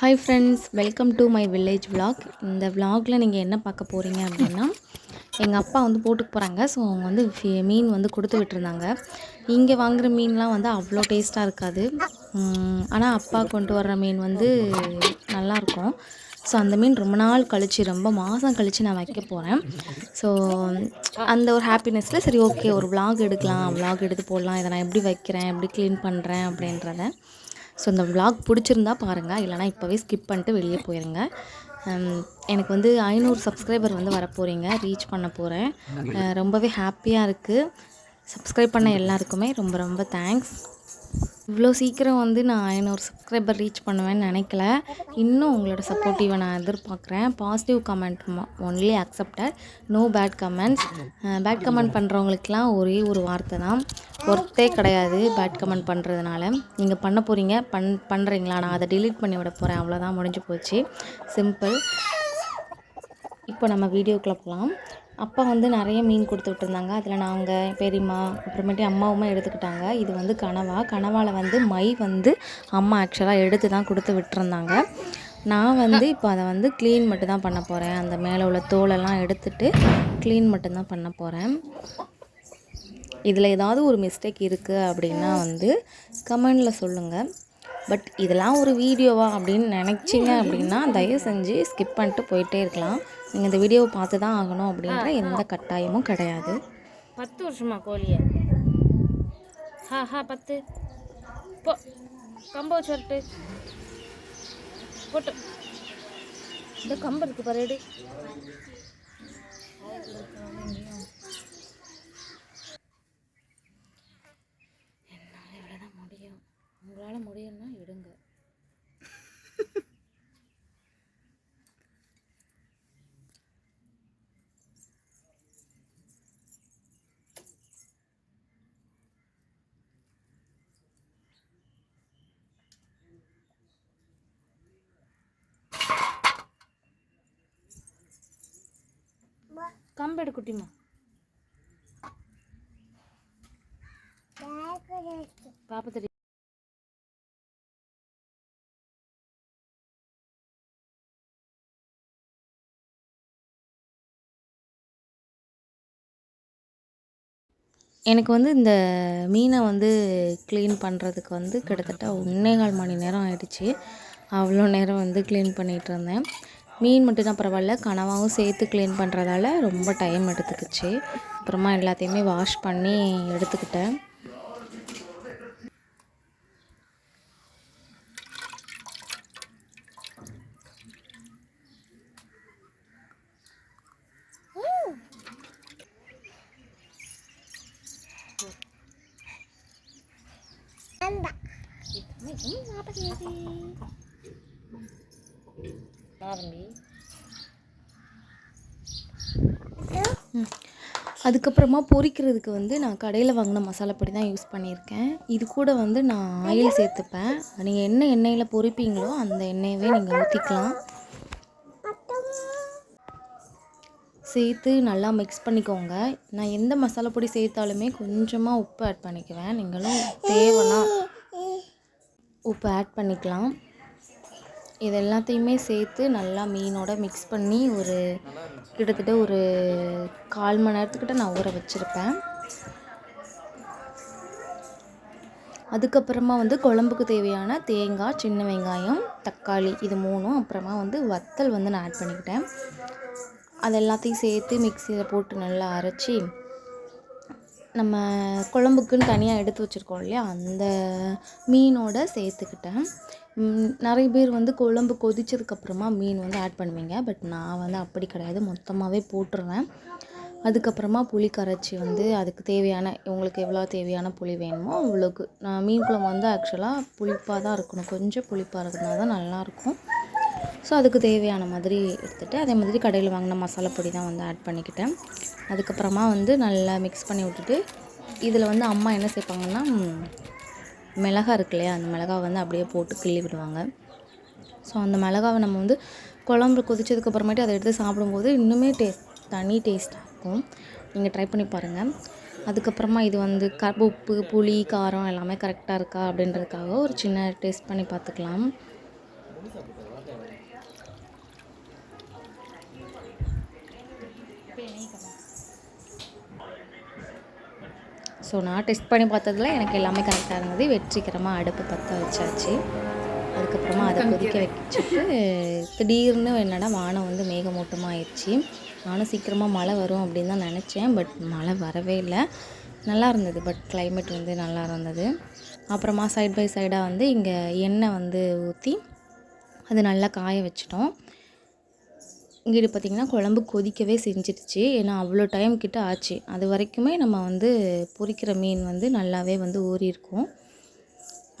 Hi friends welcome to my village vlog இந்த விலாகில் நீங்கள் என்ன பார்க்க போகிறீங்க அப்படின்னா எங்கள் அப்பா வந்து போட்டுக்கு போகிறாங்க ஸோ அவங்க வந்து மீன் வந்து கொடுத்து விட்டுருந்தாங்க. இங்கே வாங்குகிற மீன்லாம் வந்து அவ்வளோ டேஸ்ட்டாக இருக்காது. ஆனால் அப்பா கொண்டு வர்ற மீன் வந்து நல்லாயிருக்கும் ஸோ அந்த மீன் ரொம்ப நாள் கழிச்சு ரொம்ப மாதம் கழித்து நான் வைக்க போகிறேன் ஸோ அந்த ஒரு ஹாப்பினஸில் சரி ஓகே ஒரு விலாக் எடுக்கலாம். விலாக் எடுத்து போடலாம். இதை நான் எப்படி வைக்கிறேன்? எப்படி க்ளீன் பண்ணுறேன் அப்படின்றத. ஸோ இந்த vlog பிடிச்சிருந்தா பாருங்கள் இல்லைனா இப்போவே ஸ்கிப் பண்ணிட்டு வெளியே போயிருங்க. எனக்கு வந்து ஐநூறு சப்ஸ்கிரைபர் வந்து வரப்போகிறீங்க ரீச் பண்ண போகிறேன் ரொம்பவே ஹாப்பியாக இருக்குது சப்ஸ்கிரைப் பண்ண எல்லாருக்குமே ரொம்ப ரொம்ப தேங்க்ஸ் இவ்வளோ சீக்கிரம் வந்து நான் ஐநூறு சப்ஸ்கிரைபர் ரீச் பண்ணுவேன்னு நினைக்கல. இன்னும் உங்களோட சப்போர்ட்டிவை நான் எதிர்பார்க்குறேன். Positive comment only accepted no bad comments bad comment பண்ணுறவங்களுக்குலாம் ஒரே ஒரு வார்த்தை தான். ஒர்த்தே கிடையாது பேட் கமெண்ட் பண்ணுறதுனால நீங்கள் பண்ண போகிறீங்க பண் பண்ணுறீங்களா நான் அதை டிலீட் பண்ணி விட போகிறேன் அவ்வளோதான் முடிஞ்சு போச்சு. சிம்பிள் இப்போ நம்ம வீடியோக்குள்ளே போகலாம் அப்பா வந்து நிறைய மீன் கொடுத்து விட்டுருந்தாங்க. அதில் நாங்கள் பெரியம்மா அப்புறமேட்டு அம்மாவுமே எடுத்துக்கிட்டாங்க. இது வந்து கனவா. கனவாவில் வந்து மை வந்து அம்மா ஆக்சுவலாக எடுத்து தான் கொடுத்து விட்டுருந்தாங்க. நான் வந்து இப்போ அதை வந்து க்ளீன் மட்டும் தான் பண்ண போகிறேன் அந்த மேலே உள்ள தோலெல்லாம் எடுத்துட்டு க்ளீன் மட்டும்தான் பண்ண போகிறேன் இதில் ஏதாவது ஒரு மிஸ்டேக் இருக்குது அப்படின்னா வந்து கமெண்டில் சொல்லுங்கள் பட் இதெல்லாம் ஒரு வீடியோவா அப்படின்னு நினச்சிங்க அப்படின்னா தயவு செஞ்சு ஸ்கிப் பண்ணிட்டு போயிட்டே இருக்கலாம். நீங்கள் இந்த வீடியோவை பார்த்து தான் ஆகணும் அப்படின்ற எந்த கட்டாயமும் கிடையாது. பத்து வருஷமா கோழிய? ஹா ஹா பத்து. போ கம்ப வச்சு போட்டு. இந்த கம்பு இருக்கு பாரு கம்பெடு குட்டிமா பாப்பா தெரியும். எனக்கு வந்து இந்த மீனை வந்து க்ளீன் பண்ணுறதுக்கு வந்து கிட்டத்தட்ட ஒன்றே கால் மணி நேரம் ஆயிடுச்சு. அவ்வளோ நேரம் வந்து க்ளீன் பண்ணிகிட்டு இருந்தேன். மீன் மட்டும் தான் பரவாயில்ல கனவாகவும் சேர்த்து க்ளீன் பண்ணுறதால ரொம்ப டைம் எடுத்துக்கிச்சு அப்புறமா எல்லாத்தையுமே வாஷ் பண்ணி எடுத்துக்கிட்டேன் ஆரம்பி அதுக்கப்புறமா பொரிக்கிறதுக்கு வந்து நான் கடையில் வாங்கின மசாலா பொடி தான் யூஸ் பண்ணியிருக்கேன். இது கூட வந்து நான் ஆயில் சேர்த்துப்பேன். நீங்கள் என்ன எண்ணெயில் பொரிப்பீங்களோ அந்த எண்ணெயவே நீங்கள் ஊற்றிக்கலாம் சேர்த்து நல்லா மிக்ஸ் பண்ணிக்கோங்க. நான் எந்த மசாலா பொடி சேர்த்தாலுமே கொஞ்சமாக உப்பு ஆட் பண்ணிக்குவேன். நீங்களும் தேவைன்னா உப்பு ஆட் பண்ணிக்கலாம். இது எல்லாத்தையுமே சேர்த்து நல்லா மீனோட மிக்ஸ் பண்ணி ஒரு கிட்டத்தட்ட ஒரு கால் மணி நேரத்துக்கிட்ட நான் ஊற வச்சுருப்பேன். அதுக்கப்புறமா வந்து குழம்புக்கு தேவையான தேங்காய் சின்ன வெங்காயம் தக்காளி இது மூணும் அப்புறமா வந்து வத்தல் வந்து நான் ஆட் பண்ணிக்கிட்டேன். அது எல்லாத்தையும் சேர்த்து மிக்சியில் போட்டு நல்லா அரைச்சி நம்ம குழம்புக்குன்னு தனியாக எடுத்து வச்சுருக்கோம் இல்லையா அந்த மீனோட சேர்த்துக்கிட்டேன். நிறைய பேர் வந்து குழம்பு கொதிச்சதுக்கப்புறமா மீன் வந்து ஆட் பண்ணுவீங்க. பட் நான் வந்து அப்படி கிடையாது. மொத்தமாகவே போட்டுருவேன். அதுக்கப்புறமா புளி கரைச்சி வந்து அதுக்கு தேவையான உங்களுக்கு எவ்வளோ தேவையான புளி வேணுமோ அவ்வளோக்கு. நான் மீன் குழம்பு வந்து ஆக்சுவலாக புளிப்பாக தான் இருக்கணும். கொஞ்சம் புளிப்பாக இருந்தால் தான் நல்லாயிருக்கும். ஸோ அதுக்கு தேவையான மாதிரி எடுத்துகிட்டு அதே மாதிரி கடையில் வாங்கின மசாலா பொடி தான் வந்து ஆட் பண்ணிக்கிட்டேன். அதுக்கப்புறமா வந்து நல்லா மிக்ஸ் பண்ணி விட்டுட்டு இதில் வந்து அம்மா என்ன சேர்ப்பாங்கன்னா மிளகா இருக்கு இல்லையா அந்த மிளகாவை வந்து அப்படியே போட்டு கிள்ளி விடுவாங்க. ஸோ அந்த மிளகாவை நம்ம வந்து குழம்பு கொதிச்சதுக்கப்புறமேட்டு அதை எடுத்து சாப்பிடும்போது இன்னுமே டேஸ்ட் தனி டேஸ்ட்டாக இருக்கும். நீங்கள் ட்ரை பண்ணி பாருங்கள் அதுக்கப்புறமா இது வந்து க உப்பு புளி காரம் எல்லாமே கரெக்டாக இருக்கா அப்படின்றதுக்காக ஒரு சின்ன டேஸ்ட் பண்ணி பார்த்துக்கலாம். ஸோ நான் டெஸ்ட் பண்ணி பார்த்ததுல எனக்கு எல்லாமே கரெக்டாக இருந்தது. வெற்றிகரமாக அடுப்பு பற்ற வச்சாச்சு. அதுக்கப்புறமா அதை கொதிக்க வச்சுட்டு திடீர்னு என்னடா வானம் வந்து மேகமூட்டமாக ஆயிடுச்சு நானும் சீக்கிரமாக மழை வரும் அப்படின்னு தான் நினச்சேன். பட் மழை வரவே இல்லை. நல்லா இருந்தது. பட் climate வந்து நல்லா இருந்தது. அப்புறமா சைட் பை சைடாக வந்து இங்கே எண்ணெய் வந்து ஊற்றி அது நல்லா காய வச்சிட்டோம். இங்கிட்டு பார்த்திங்கன்னா குழம்பு கொதிக்கவே செஞ்சிடுச்சு ஏன்னா அவ்வளோ டைம் கிட்ட ஆச்சு. அது வரைக்குமே நம்ம வந்து பொரிக்கிற மீன் வந்து நல்லாவே வந்து ஊறி இருக்கும்.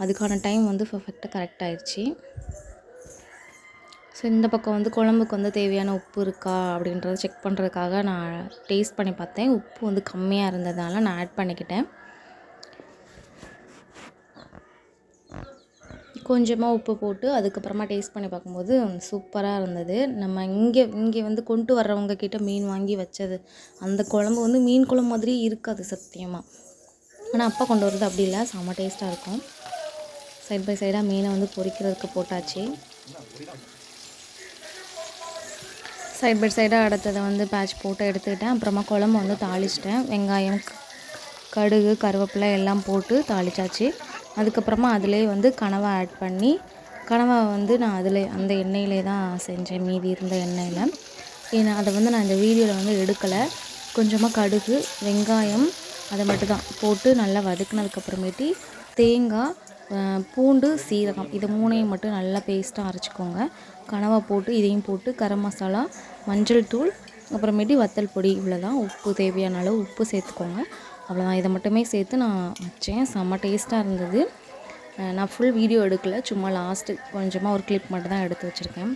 அதுக்கான டைம் வந்து பர்ஃபெக்டாக கரெக்ட் ஆயிடுச்சு ஸோ இந்த பக்கம் வந்து குழம்புக்கு வந்து தேவையான உப்பு இருக்கா அப்படின்றத செக் பண்ணுறதுக்காக நான் டேஸ்ட் பண்ணி பார்த்தேன். உப்பு வந்து கம்மியாக இருந்ததால நான் ஆட் பண்ணிக்கிட்டேன். கொஞ்சமாக உப்பு போட்டு அதுக்கப்புறமா டேஸ்ட் பண்ணி பார்க்கும்போது சூப்பராக இருந்தது. நம்ம இங்கே இங்கே வந்து கொண்டு வர்றவங்க கிட்ட மீன் வாங்கி வச்சது. அந்த குழம்பு வந்து மீன் குழம்பு மாதிரி இருக்காது சத்தியமாக ஆனால் அப்பா கொண்டு வரது அப்படி இல்லை. செம்ம டேஸ்ட்டாக இருக்கும். சைட் பை சைடாக மீனை வந்து பொரிக்கிறதுக்கு போட்டாச்சு. சைட் பை சைடாக அடுத்ததை வந்து பேட்ச் போட்டு எடுத்துக்கிட்டேன். அப்புறமா குழம்பு வந்து தாளிச்சிட்டேன். வெங்காயம் கடுகு கருவேப்பிலை எல்லாம் போட்டு தாளிச்சாச்சு. அதுக்கப்புறமா அதிலே வந்து கனவா ஆட் பண்ணி கனவா வந்து நான் அதில் அந்த எண்ணெயிலே தான் செஞ்சேன் மீதி இருந்த எண்ணெயில். ஏன்னா அதை வந்து நான் இந்த வீடியோவில் வந்து எடுக்கலை. கொஞ்சமாக கடுகு வெங்காயம் அதை மட்டும் தான் போட்டு நல்லா வதக்கினதுக்கப்புறமேட்டி தேங்காய் பூண்டு சீரகம் இது மூணையும் மட்டும் நல்லா பேஸ்ட்டாக அரைச்சிக்கோங்க. கனவா போட்டு இதையும் போட்டு கரம் மசாலா மஞ்சள் தூள் அப்புறமேட்டி வத்தல் பொடி இவ்வளோ தான் உப்பு தேவையான அளவு உப்பு சேர்த்துக்கோங்க. அவ்வளோதான் இதை மட்டுமே சேர்த்து நான் வச்சேன். செம்ம டேஸ்ட்டாக இருந்தது. நான் ஃபுல் வீடியோ எடுக்கலை. சும்மா லாஸ்ட்டு கொஞ்சமாக ஒரு கிளிப் மட்டும் தான் எடுத்து வச்சுருக்கேன்.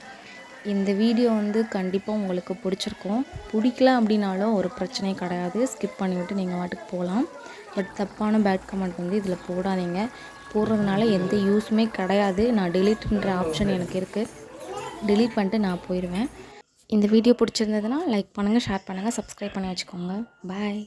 இந்த வீடியோ வந்து கண்டிப்பாக உங்களுக்கு பிடிச்சிருக்கும். பிடிக்கல அப்படின்னாலும் ஒரு பிரச்சனையும் கிடையாது. ஸ்கிப் பண்ணிவிட்டு நீங்கள் வாட்டுக்கு போகலாம் பட் தப்பான பேட் கமெண்ட் வந்து இதில் போடாதீங்க. போடுறதுனால எந்த யூஸுமே கிடையாது. நான் டெலீட்ன்ற ஆப்ஷன் எனக்கு இருக்குது டெலீட் பண்ணிட்டு நான் போயிடுவேன் இந்த வீடியோ பிடிச்சிருந்ததுன்னா லைக் பண்ணுங்கள் ஷேர் பண்ணுங்கள் சப்ஸ்கிரைப் பண்ணி வச்சுக்கோங்க. பாய்